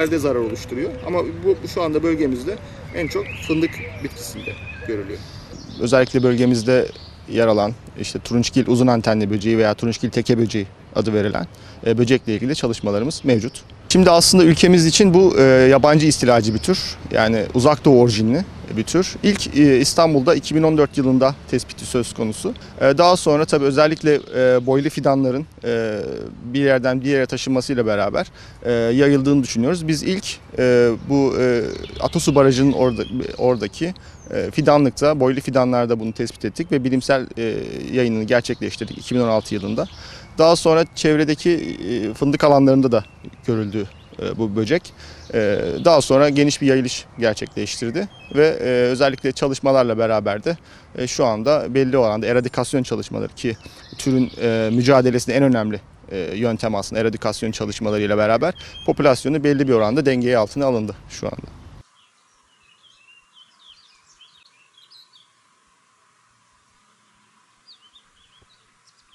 Nerede zarar oluşturuyor ama bu şu anda bölgemizde en çok fındık bitkisinde görülüyor. Özellikle bölgemizde yer alan işte turunçgil uzun antenli böceği veya turunçgil teke böceği adı verilen e, böcekle ilgili çalışmalarımız mevcut. Şimdi aslında ülkemiz için bu e, yabancı istilacı bir tür. Yani uzak doğu orijinli bir tür. İlk e, İstanbul'da 2014 yılında tespiti söz konusu. E, daha sonra tabii özellikle e, boylu fidanların e, bir yerden bir yere taşınmasıyla beraber e, yayıldığını düşünüyoruz. Biz ilk e, bu e, Atasu Barajı'nın orada, oradaki e, fidanlıkta, boylu fidanlarda bunu tespit ettik ve bilimsel e, yayınını gerçekleştirdik 2016 yılında. Daha sonra çevredeki e, fındık alanlarında da görüldü e, bu böcek. E, Daha sonra geniş bir yayılış gerçekleştirdi ve e, özellikle çalışmalarla beraber de şu anda belli oranda eradikasyon çalışmaları ki türün mücadelesinde en önemli yöntem aslında eradikasyon çalışmalarıyla beraber popülasyonu belli bir oranda dengeye altına alındı şu anda.